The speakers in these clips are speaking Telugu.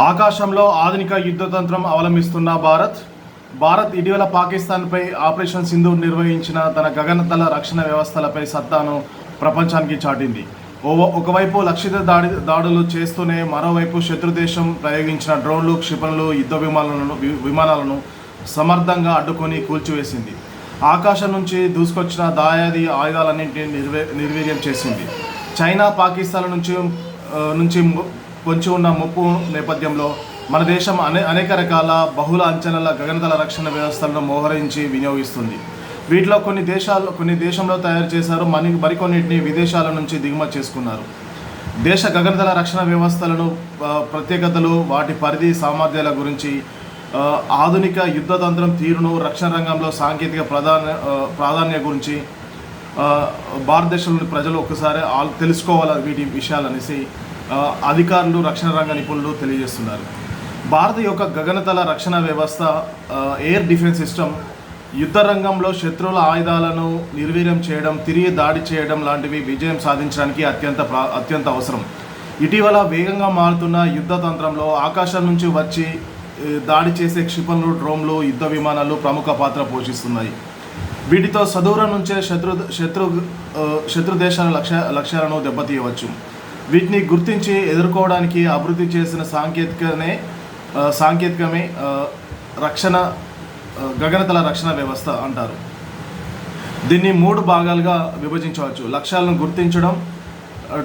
ఆకాశంలో ఆధునిక యుద్ధతంత్రం అవలంబిస్తున్న భారత్ భారత్ ఇటీవల పాకిస్తాన్పై ఆపరేషన్ సింధు నిర్వహించిన తన గగనతల రక్షణ వ్యవస్థలపై సత్తాను ప్రపంచానికి చాటింది. ఓ ఒకవైపు లక్షిత దాడి దాడులు చేస్తూనే మరోవైపు శత్రుదేశం ప్రయోగించిన డ్రోన్లు క్షిపణులు యుద్ధ విమానాలను వి- విమానాలను సమర్థంగా అడ్డుకొని కూల్చివేసింది. ఆకాశం నుంచి దూసుకొచ్చిన దాయాది ఆయుధాలన్నింటినీ నిర్వే నిర్వీర్యం చేసింది. చైనా పాకిస్తాన్ల నుంచి నుంచి పొంచి ఉన్న ముప్పు నేపథ్యంలో మన దేశం అనే అనేక రకాల బహుళ అంచనాల గగనతల రక్షణ వ్యవస్థలను మోహరించి వినియోగిస్తుంది. వీటిలో కొన్ని దేశాలు కొన్ని దేశంలో తయారు చేశారు మరి మరికొన్నిటిని విదేశాల నుంచి దిగుమతి చేసుకున్నారు. దేశ గగనతల రక్షణ వ్యవస్థలను ప్రత్యేకతలు వాటి పరిధి సామర్థ్యాల గురించి ఆధునిక యుద్ధ తంత్రం తీరును రక్షణ రంగంలో సాంకేతిక ప్రధాన ప్రాధాన్య గురించి భారతదేశంలోని ప్రజలు ఒకసారి తెలుసుకోవాలి వీటి విషయాలనేసి అధికారులు రక్షణ రంగ నిపుణులు తెలియజేస్తున్నారు. భారత యొక్క గగనతల రక్షణ వ్యవస్థ ఎయిర్ డిఫెన్స్ సిస్టమ్ యుద్ధ రంగంలో శత్రువుల ఆయుధాలను నిర్వీర్యం చేయడం తిరిగి దాడి చేయడం లాంటివి విజయం సాధించడానికి అత్యంత ప్రా అత్యంత అవసరం. ఇటీవల వేగంగా మారుతున్న యుద్ధ తంత్రంలో ఆకాశం నుంచి వచ్చి దాడి చేసే క్షిపణులు డ్రోన్లు యుద్ధ విమానాలు ప్రముఖ పాత్ర పోషిస్తున్నాయి. వీటితో సదూరం నుంచే శత్రు శత్రు శత్రు దేశాల లక్ష్య లక్ష్యాలను దెబ్బతీయవచ్చు. వీటిని గుర్తించి ఎదుర్కోవడానికి అభివృద్ధి చేసిన సాంకేతికనే సాంకేతికమే రక్షణ గగనతల రక్షణ వ్యవస్థ అంటారు. దీన్ని మూడు భాగాలుగా విభజించవచ్చు. లక్ష్యాలను గుర్తించడం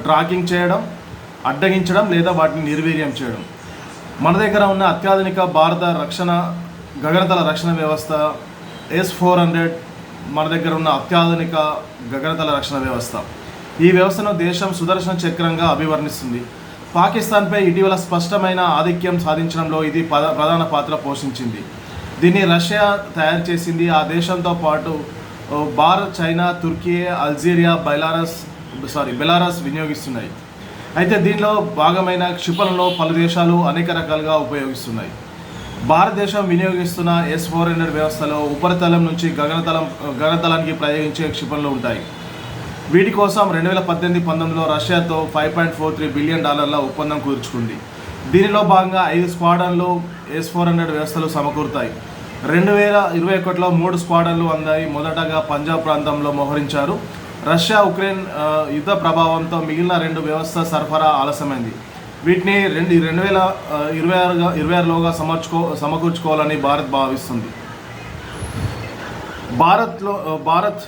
ట్రాకింగ్ చేయడం అడ్డగించడం లేదా వాటిని నిర్వీర్యం చేయడం. మన దగ్గర ఉన్న అత్యాధునిక భారత రక్షణ గగనతల రక్షణ వ్యవస్థ ఎస్ ఫోర్ హండ్రెడ్ మన దగ్గర ఉన్న అత్యాధునిక గగనతల రక్షణ వ్యవస్థ. ఈ వ్యవస్థను దేశం సుదర్శన చక్రంగా అభివర్ణిస్తుంది. పాకిస్తాన్పై ఇటీవల స్పష్టమైన ఆధిక్యం సాధించడంలో ఇది పద ప్రధాన పాత్ర పోషించింది. దీన్ని రష్యా తయారు చేసింది. ఆ దేశంతో పాటు Bharat China Turkey Algeria Belarus sorry Belarus వినియోగిస్తున్నాయి. అయితే దీనిలో భాగమైన క్షిపణులను పలు దేశాలు అనేక రకాలుగా ఉపయోగిస్తున్నాయి. భారతదేశం వినియోగిస్తున్న ఎస్ ఫోర్ హండ్రెడ్ వ్యవస్థలో ఉపరితలం నుంచి గగనతలం గగనతలానికి ప్రయోగించే క్షిపణులు ఉంటాయి. వీటి కోసం రెండు వేల పద్దెనిమిది పంతొమ్మిదిలో రష్యాతో five point four three billion డాలర్ల ఒప్పందం కుదుర్చుకుంది దీనిలో భాగంగా ఐదు స్క్వాడన్లు ఎస్ ఫోర్ హండ్రెడ్ వ్యవస్థలు సమకూరుతాయి. రెండు వేల ఇరవై ఒకటిలో మూడు స్క్వాడన్లు అందాయి. మొదటగా పంజాబ్ ప్రాంతంలో మోహరించారు. రష్యా ఉక్రెయిన్ యుద్ధ ప్రభావంతో మిగిలిన రెండు వ్యవస్థ సరఫరా ఆలస్యమైంది. వీటిని రెండు రెండు వేల ఇరవై ఆరుగా ఇరవై ఆరులోగా సమర్చుకో సమకూర్చుకోవాలని భారత్ భావిస్తుంది. భారత్లో భారత్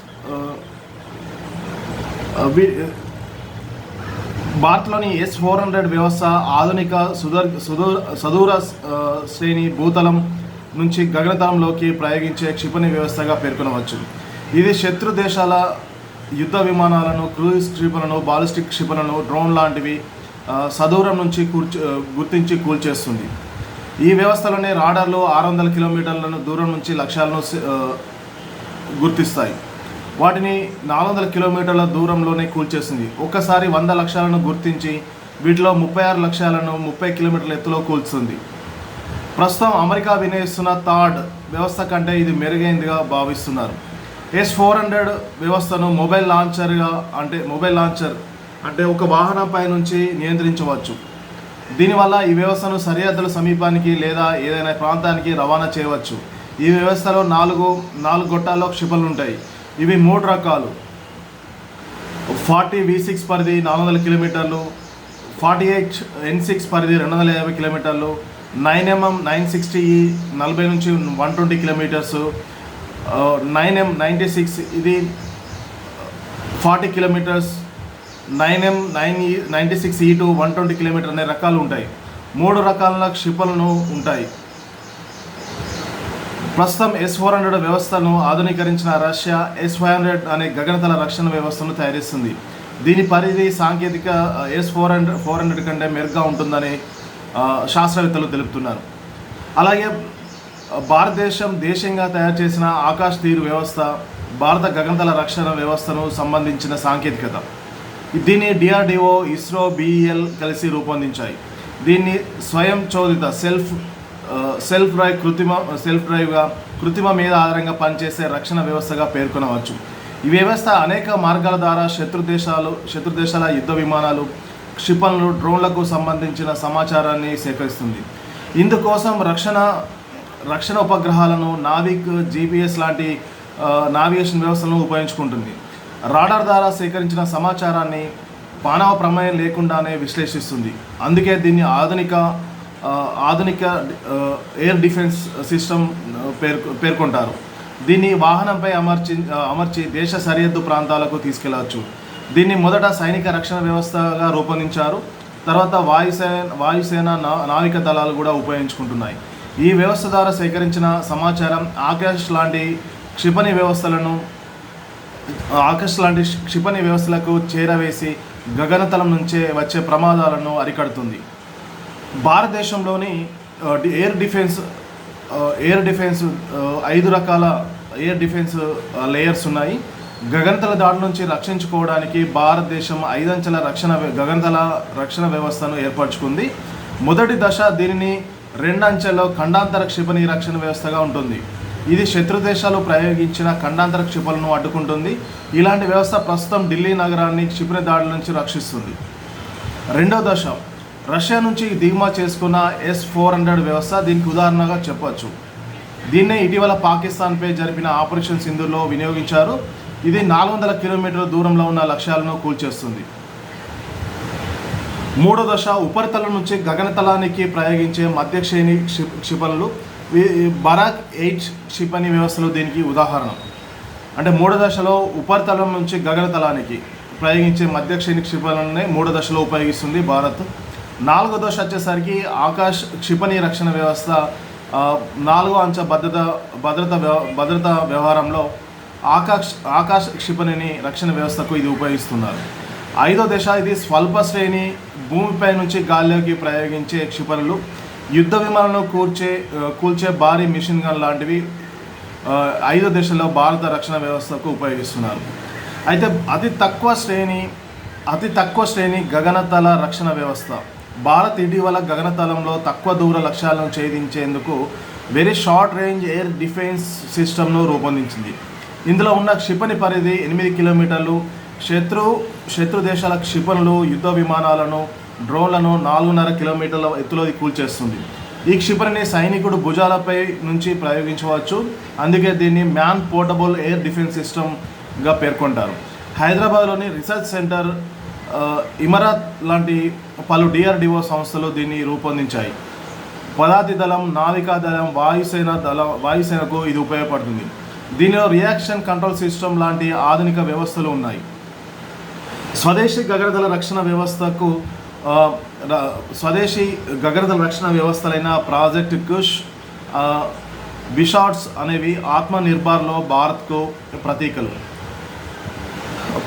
భారత్లోని ఎస్ ఫోర్ హండ్రెడ్ వ్యవస్థ ఆధునిక సుదర్ సుదూర సదూర శ్రేణి భూతలం నుంచి గగనతలంలోకి ప్రయోగించే క్షిపణి వ్యవస్థగా పేర్కొనవచ్చు. ఇది శత్రు దేశాల యుద్ధ విమానాలను క్రూయిజ్ క్షిపణులను బాలిస్టిక్ క్షిపణులను డ్రోన్ లాంటివి సదూరం నుంచి కూర్చు గుర్తించి కూల్చేస్తుంది. ఈ వ్యవస్థలోనే రాడార్లు ఆరు వందల కిలోమీటర్లను దూరం నుంచి లక్ష్యాలను గుర్తిస్తాయి. వాటిని నాలుగు వందల కిలోమీటర్ల దూరంలోనే కూల్చేస్తుంది ఒక్కసారి వంద లక్ష్యాలను గుర్తించి వీటిలో ముప్పై ఆరు లక్ష్యాలను ముప్పై కిలోమీటర్ల ఎత్తులో కూల్చుంది. ప్రస్తుతం అమెరికా వినియోగిస్తున్న థాడ్ వ్యవస్థ కంటే ఇది మెరుగైందిగా భావిస్తున్నారు. ఎస్ ఫోర్ హండ్రెడ్ వ్యవస్థను మొబైల్ లాంచర్గా అంటే మొబైల్ లాంచర్ అంటే ఒక వాహనంపై నుంచి నియంత్రించవచ్చు. దీనివల్ల ఈ వ్యవస్థను సరిహద్దుల సమీపానికి లేదా ఏదైనా ప్రాంతానికి రవాణా చేయవచ్చు. ఈ వ్యవస్థలో నాలుగు నాలుగు గొట్టాల్లో క్షిపణులు ఉంటాయి ఇవి మూడు రకాలు. ఫార్టీ వి సిక్స్ పరిధి నాలుగు వందల కిలోమీటర్లు ఫార్టీ ఎయిట్ ఎన్ సిక్స్ పరిధి రెండు వందల యాభై కిలోమీటర్లు nine MM nine sixty e నలభై నుంచి one twenty kilometres nine M ninety six ఇది forty kilometres nine M nine E ninety six E two one twenty kilometre అనే రకాలు ఉంటాయి. మూడు రకాల క్షిపణులు ఉంటాయి. ప్రస్తుతం ఎస్ ఫోర్ హండ్రెడ్ వ్యవస్థను ఆధునీకరించిన రష్యా ఎస్ ఫైవ్ హండ్రెడ్ అనే గగనతల రక్షణ వ్యవస్థను తయారిస్తుంది. దీని పరిధి సాంకేతిక S four hundred four hundred కంటే మెరుగ్గా ఉంటుందని శాస్త్రవేత్తలు తెలుపుతున్నారు. అలాగే భారతదేశం దేశంగా తయారు చేసిన ఆకాశ్ తీరు వ్యవస్థ భారత గగనతల రక్షణ వ్యవస్థను సంబంధించిన సాంకేతికత. దీన్ని డిఆర్డిఓ ఇస్రో బిఈఎల్ కలిసి రూపొందించాయి. దీన్ని స్వయం చోదిత సెల్ఫ్ సెల్ఫ్ డ్రైవ్ కృత్రిమ సెల్ఫ్ డ్రైవ్గా కృత్రిమ మీద ఆధారంగా పనిచేసే రక్షణ వ్యవస్థగా పేర్కొనవచ్చు. ఈ వ్యవస్థ అనేక మార్గాల ద్వారా శత్రు దేశాలు శత్రు దేశాల యుద్ధ విమానాలు క్షిపణులు డ్రోన్లకు సంబంధించిన సమాచారాన్ని సేకరిస్తుంది. ఇందుకోసం రక్షణ రక్షణ ఉపగ్రహాలను నావిక్ జీపీఎస్ లాంటి నావిగేషన్ వ్యవస్థలను ఉపయోగించుకుంటుంది. రాడార్ ద్వారా సేకరించిన సమాచారాన్ని మానవ ప్రమేయం లేకుండానే విశ్లేషిస్తుంది. అందుకే దీన్ని ఆధునిక ఆధునిక ఎయిర్ డిఫెన్స్ సిస్టమ్ పేర్కొ పేర్కొంటారు. దీన్ని వాహనంపై అమర్చి అమర్చి దేశ సరిహద్దు ప్రాంతాలకు తీసుకెళ్ళవచ్చు. దీన్ని మొదట సైనిక రక్షణ వ్యవస్థగా రూపొందించారు. తర్వాత వాయుసేన వాయుసేన నా- నావిక దళాలు కూడా ఉపయోగించుకుంటున్నాయి. ఈ వ్యవస్థ ద్వారా సేకరించిన సమాచారం ఆకాష్ లాంటి క్షిపణి వ్యవస్థలను ఆకాష్ లాంటి క్షిపణి వ్యవస్థలకు చేరవేసి గగనతలం నుంచే వచ్చే ప్రమాదాలను అరికడుతుంది. భారతదేశంలోని ఎయిర్ డిఫెన్స్ ఎయిర్ డిఫెన్స్ ఐదు రకాల ఎయిర్ డిఫెన్స్ లేయర్స్ ఉన్నాయి. గగనతల దాడి నుంచి రక్షించుకోవడానికి భారతదేశం ఐదంచెల రక్షణ గగంతల గగనతల రక్షణ వ్యవస్థను ఏర్పరచుకుంది. మొదటి దశ దీనిని రెండంచెల ఖండాంతర క్షిపణి రక్షణ వ్యవస్థగా ఉంటుంది. ఇది శత్రు దేశాలు ప్రయోగించిన ఖండాంతర క్షిపణులను అడ్డుకుంటుంది. ఇలాంటి వ్యవస్థ ప్రస్తుతం ఢిల్లీ నగరాన్ని క్షిపణి దాడుల నుంచి రక్షిస్తుంది. రెండో దశ రష్యా నుంచి దిగుమతి చేసుకున్న ఎస్ ఫోర్ హండ్రెడ్ వ్యవస్థ దీనికి ఉదాహరణగా చెప్పవచ్చు. దీన్నే ఇటీవల పాకిస్తాన్పై జరిపిన ఆపరేషన్ సింధులో వినియోగించారు. ఇది నాలుగు వందల కిలోమీటర్ల దూరంలో ఉన్న లక్ష్యాలను కూల్చేస్తుంది. మూడో దశ ఉపరితలం నుంచి గగనతలానికి ప్రయోగించే మధ్య శ్రేణి క్షి- క్షిపణులు బరాక్ ఎయిట్ క్షిపణి వ్యవస్థలు దీనికి ఉదాహరణ. అంటే మూడో దశలో ఉపరితలం నుంచి గగనతలానికి ప్రయోగించే మధ్య శ్రేణి క్షిపణులనే మూడో దశలో ఉపయోగిస్తుంది భారత్. నాలుగో దశ వచ్చేసరికి ఆకాశ్ క్షిపణి రక్షణ వ్యవస్థ నాలుగో అంచ భద్రత భద్రత వ్యవ- భద్రతా వ్యవహారంలో ఆకాశ్ ఆకాశ క్షిపణిని రక్షణ వ్యవస్థకు ఇది ఉపయోగిస్తున్నారు. ఐదో దశ ఇది స్వల్ప శ్రేణి భూమిపై నుంచి గాల్లోకి ప్రయోగించే క్షిపణులు. యుద్ధ విమానాలను కూర్చే కూల్చే భారీ మిషన్ గన్ లాంటివి ఐదో దశలో భారత రక్షణ వ్యవస్థకు ఉపయోగిస్తున్నారు. అయితే అతి తక్కువ శ్రేణి అతి తక్కువ శ్రేణి గగనతల రక్షణ వ్యవస్థ. భారత్ ఇటీవల గగనతలంలో తక్కువ దూర లక్ష్యాలను ఛేదించేందుకు very short range air defence సిస్టమ్ను రూపొందించింది. ఇందులో ఉన్న క్షిపణి పరిధి ఎనిమిది కిలోమీటర్లు. శత్రు శత్రు దేశాల క్షిపణులు యుద్ధ విమానాలను డ్రోన్లను నాలుగున్నర కిలోమీటర్ల ఎత్తులో కూల్చేస్తుంది. ఈ క్షిపణిని సైనికుడు భుజాలపై నుంచి ప్రయోగించవచ్చు. అందుకే దీన్ని మ్యాన్ పోర్టబుల్ ఎయిర్ డిఫెన్స్ సిస్టమ్గా పేర్కొంటారు. హైదరాబాద్లోని రీసెర్చ్ సెంటర్ ఇమరాత్ లాంటి పలు డిఆర్డిఓ సంస్థలు దీన్ని రూపొందించాయి. పదాతి దళం నావికా దళం వాయుసేన దళం వాయుసేనకు ఇది ఉపయోగపడుతుంది. దీనిలో రియాక్షన్ కంట్రోల్ సిస్టమ్ లాంటి ఆధునిక వ్యవస్థలు ఉన్నాయి. స్వదేశీ గగనతల రక్షణ వ్యవస్థకు ర- స్వదేశీ గగనతల రక్షణ వ్యవస్థలైన ప్రాజెక్ట్ కుష్ విషార్ట్స్ అనేవి ఆత్మనిర్భర్లో భారత్కు ప్రతీకలు.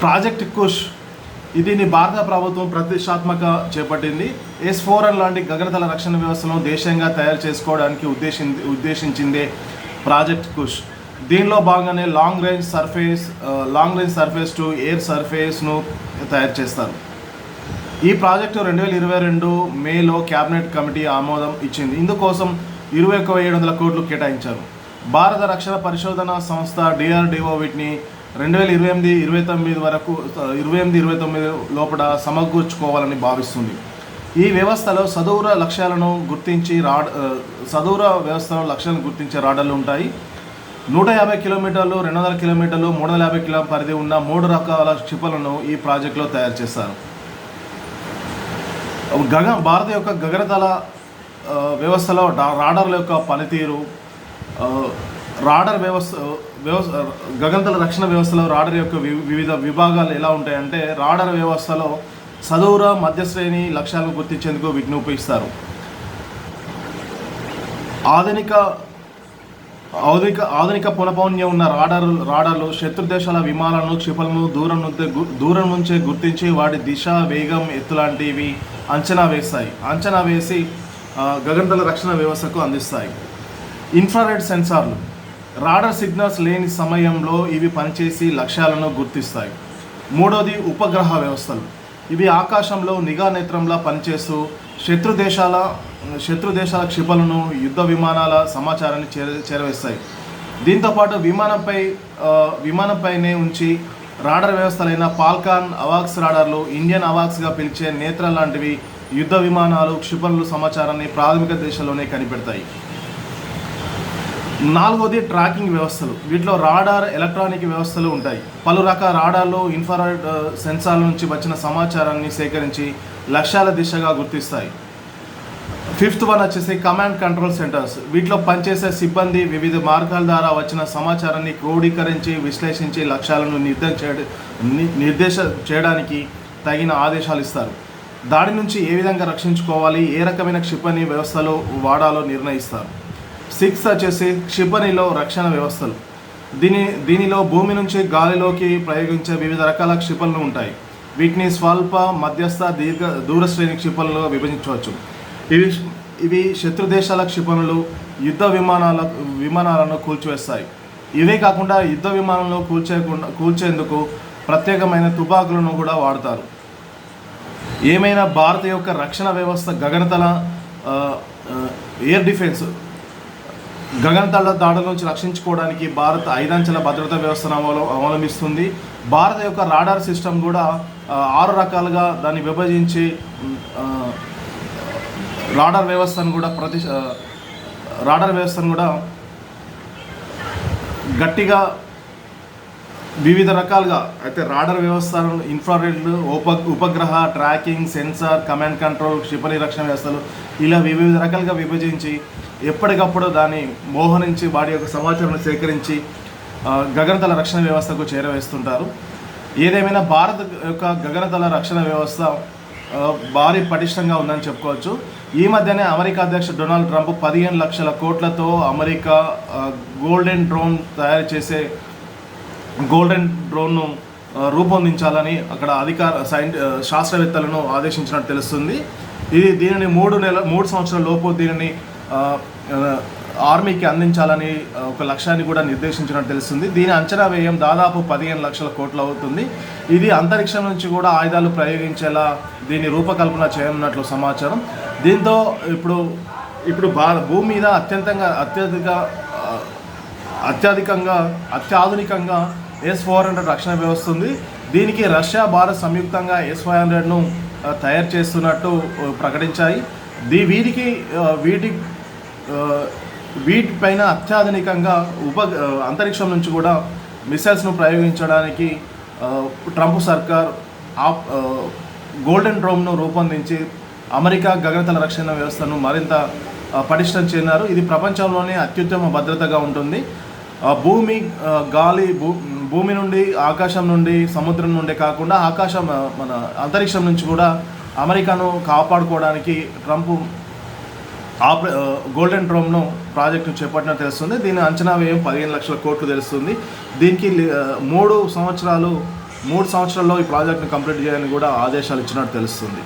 ప్రాజెక్ట్ కుష్ దీన్ని భారత ప్రభుత్వం ప్రతిష్టాత్మక చేపట్టింది. ఎస్ ఫోర్ అన్ లాంటి గగనతల రక్షణ వ్యవస్థను దేశంగా తయారు చేసుకోవడానికి ఉద్దేశి ఉద్దేశించిందే ప్రాజెక్ట్ కుష్. దీనిలో భాగంగానే long range surface long range surface to air సర్ఫేస్ను తయారు చేస్తారు. ఈ ప్రాజెక్టు రెండు వేల ఇరవై రెండు మేలో క్యాబినెట్ కమిటీ ఆమోదం ఇచ్చింది. ఇందుకోసం ఇరవై ఒక ఏడు వందల కోట్లు కేటాయించారు. భారత రక్షణ పరిశోధన సంస్థ డిఆర్డిఓ వీటిని రెండు వేల ఇరవై ఎనిమిది ఇరవై తొమ్మిది వరకు ఇరవై ఎనిమిది ఇరవై తొమ్మిది లోపల సమకూర్చుకోవాలని భావిస్తుంది. ఈ వ్యవస్థలో సదూర లక్ష్యాలను గుర్తించి రాడ్ సదూర వ్యవస్థలో లక్ష్యాలను గుర్తించే రాడర్లు ఉంటాయి. నూట యాభై కిలోమీటర్లు రెండు వందల కిలోమీటర్లు మూడు వందల యాభై కిలో పరిధి ఉన్న మూడు రకాల క్షిపలను ఈ ప్రాజెక్టులో తయారు చేస్తారు. గగ భారత యొక్క గగనతల వ్యవస్థలో రాడర్ల యొక్క పనితీరు రాడర్ వ్యవస్థ వ్యవస్థ గగంతల రక్షణ వ్యవస్థలో రాడర్ యొక్క వి- వివిధ విభాగాలు ఎలా ఉంటాయంటే రాడర్ వ్యవస్థలో సదూర మధ్యశ్రేణి లక్ష్యాలను గుర్తించేందుకు వీటిని ఉపయోగిస్తారు. ఆధునిక ఆధునిక ఆధునిక పునపౌణ్యం ఉన్న రాడర్ రాడర్లు శత్రు దేశాల విమానాలను క్షిపణులను దూరం నుంచే దూరం నుంచే గుర్తించి వాటి దిశ వేగం ఎత్తు లాంటివి అంచనా వేస్తాయి. అంచనా వేసి గగంతల గగనతల రక్షణ వ్యవస్థకు అందిస్తాయి. ఇన్ఫ్రారెడ్ సెన్సార్లు. రాడర్ సిగ్నల్స్ లేని సమయంలో ఇవి పనిచేసి లక్ష్యాలను గుర్తిస్తాయి. మూడోది ఉపగ్రహ వ్యవస్థలు. ఇవి ఆకాశంలో నిఘా నేత్రంలా పనిచేస్తూ శత్రు దేశాల శత్రు దేశాల క్షిపణులను యుద్ధ విమానాల సమాచారాన్ని చేర చేరవేస్తాయి. దీంతోపాటు విమానంపై విమానంపైనే ఉంచి రాడర్ వ్యవస్థలైన పాల్కాన్ అవాక్స్ రాడర్లు ఇండియన్ అవాక్స్గా పిలిచే నేత్ర లాంటివి యుద్ధ విమానాలు క్షిపణులు సమాచారాన్ని ప్రాథమిక దేశంలోనే కనిపెడతాయి. నాలుగోది ట్రాకింగ్ వ్యవస్థలు. వీటిలో రాడార్ ఎలక్ట్రానిక్ వ్యవస్థలు ఉంటాయి. పలు రకాల రాడార్లు ఇన్ఫ్రారెడ్ సెన్సార్ల నుంచి వచ్చిన సమాచారాన్ని సేకరించి లక్ష్యాల దిశగా గుర్తిస్తాయి. ఫిఫ్త్ వన్ వచ్చేసి కమాండ్ కంట్రోల్ సెంటర్స్. వీటిలో పనిచేసే సిబ్బంది వివిధ మార్గాల ద్వారా వచ్చిన సమాచారాన్ని క్రోడీకరించి విశ్లేషించి లక్ష్యాలను నిర్దేశ చేయడం ని- నిర్దేశ చేయడానికి తగిన ఆదేశాలు ఇస్తారు. దాడి నుంచి ఏ విధంగా రక్షించుకోవాలి ఏ రకమైన క్షిపణి వ్యవస్థలు వాడాలో నిర్ణయిస్తారు. సిక్స్ వచ్చేసి క్షిపణిలో రక్షణ వ్యవస్థలు. దీని దీనిలో భూమి నుంచి గాలిలోకి ప్రయోగించే వివిధ రకాల క్షిపణులు ఉంటాయి. వీటిని స్వల్ప మధ్యస్థ దీర్ఘ దూరశ్రేణి క్షిపణులుగా విభజించవచ్చు. ఇవి ఇవి శత్రు దేశాల క్షిపణులు యుద్ధ విమానాల విమానాలను కూల్చివేస్తాయి. ఇవే కాకుండా యుద్ధ విమానంలో కూల్చేయకుండా కూల్చేందుకు ప్రత్యేకమైన తుపాకులను కూడా వాడతారు. ఏమైనా భారత యొక్క రక్షణ వ్యవస్థ గగనతల ఎయిర్ డిఫెన్స్ గగనతల దాడుల నుంచి రక్షించుకోవడానికి భారత్ ఐదంచెల భద్రతా వ్యవస్థను అవలం అవలంబిస్తుంది. భారత యొక్క రాడార్ సిస్టమ్ కూడా ఆరు రకాలుగా దాన్ని విభజించి రాడార్ వ్యవస్థను కూడా ప్రతి రాడార్ వ్యవస్థను కూడా గట్టిగా వివిధ రకాలుగా అయితే రాడర్ వ్యవస్థలు ఇన్ఫ్రారెడ్లు ఉప ఉపగ్రహ ట్రాకింగ్ సెన్సార్ కమాండ్ కంట్రోల్ క్షిపణి రక్షణ వ్యవస్థలు ఇలా వివిధ రకాలుగా విభజించి ఎప్పటికప్పుడు దాన్ని మోహరించి వాటి యొక్క సమాచారం సేకరించి గగనతల రక్షణ వ్యవస్థకు చేరవేస్తుంటారు. ఏదేమైనా భారత్ యొక్క గగనతల రక్షణ వ్యవస్థ భారీ పటిష్టంగా ఉందని చెప్పుకోవచ్చు. ఈ మధ్యనే అమెరికా అధ్యక్షుడు డొనాల్డ్ ట్రంప్ పదిహేను లక్షల కోట్లతో అమెరికా గోల్డెన్ డ్రోన్ తయారు చేసే గోల్డెన్ డ్రోన్ను రూపొందించాలని అక్కడ అధికార సైన్ శాస్త్రవేత్తలను ఆదేశించినట్టు తెలుస్తుంది. ఇది దీనిని మూడు నెల మూడు సంవత్సరాల లోపు దీనిని ఆర్మీకి అందించాలని ఒక లక్ష్యాన్ని కూడా నిర్దేశించినట్టు తెలుస్తుంది. దీని అంచనా వ్యయం దాదాపు పదిహేను లక్షల కోట్లు అవుతుంది. ఇది అంతరిక్షం నుంచి కూడా ఆయుధాలు ప్రయోగించేలా దీని రూపకల్పన చేయనున్నట్లు సమాచారం. దీంతో ఇప్పుడు ఇప్పుడు భా భూమి మీద అత్యంతంగా అత్యధిక అత్యధికంగా అత్యాధునికంగా ఎస్ ఫోర్ హండ్రెడ్ రక్షణ వ్యవస్థ ఉంది. దీనికి రష్యా భారత్ సంయుక్తంగా ఎస్ ఫైవ్ హండ్రెడ్ను తయారు చేస్తున్నట్టు ప్రకటించాయి. దీ వీటికి వీటి వీటిపైన అత్యాధునికంగా ఉప అంతరిక్షం నుంచి కూడా మిసైల్స్ను ప్రయోగించడానికి ట్రంప్ సర్కార్ ఆప్ గోల్డెన్ డ్రోమ్ను రూపొందించి అమెరికా గగనతల రక్షణ వ్యవస్థను మరింత పటిష్టం చేరినారు. ఇది ప్రపంచంలోనే అత్యుత్తమ భద్రతగా ఉంటుంది. భూమి గాలి భూ భూమి నుండి ఆకాశం నుండి సముద్రం నుండి కాకుండా ఆకాశం మన అంతరిక్షం నుంచి కూడా అమెరికాను కాపాడుకోవడానికి ట్రంప్ ఆప ఆ, గోల్డెన్ డ్రోమ్ను ప్రాజెక్టును చేపట్టిన తెలుస్తుంది. దీని అంచనా వ్యయం పదిహేను లక్షల కోట్లు తెలుస్తుంది. దీనికి మూడు సంవత్సరాలు మూడు సంవత్సరాల్లో ఈ ప్రాజెక్ట్ను కంప్లీట్ చేయాలని కూడా ఆదేశాలు ఇచ్చినట్టు తెలుస్తుంది.